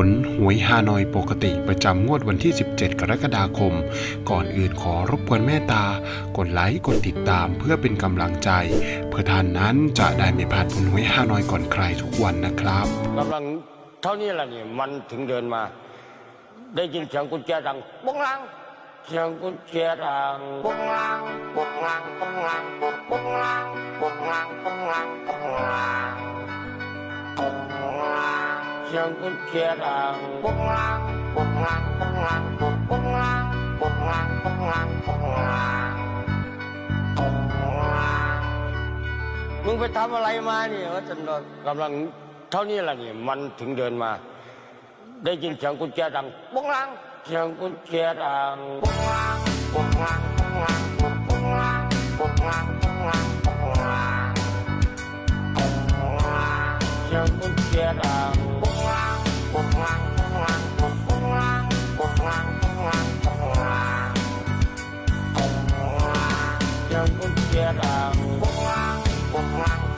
ผลหวยฮานอยปกติประจำงวดวันที่ 17 กรกฎาคม ก่อนอื่นขอรบกวนเมตตา กดไลค์ กดติดตามเพื่อเป็นกำลังใจ เพื่อท่านนั้นจะได้ไม่พลาดผลหวยฮานอยก่อนใครทุกวันนะครับกำลังเท่านี้แหละนี่มันถึงเดินมา ได้ยินเสียงกุญแจดังปุ้งลังเสียงกุญแจดังปุ้งลังปุ้งลังปุ้งลังปุ้งปุ้งลังปุ้งลังปุ้งลังปุ้งลัง ปุ้งลังเสียงกุญแจดังปุ้งลังปุ้งลังปุ้งลังปุ้งปุ้งลังปุ้งลังปุ้งลังปุ้งลังปุ้งลังมึงไปทำอะไรมาเนี่ยว่าจันโดนกำลังเท่านี้แหละนี่มันถึงเดินมา ได้ยินเสียงกุญแจดังปุ้งลังเสียงกุญแจดังปุ้งลังปุ้งลังปุ้งลังปุ้งปุ้งลังปุ้งลังปุ้งลังปุ้งลังปุ้งลังเสียงกุญแจดัง Wow.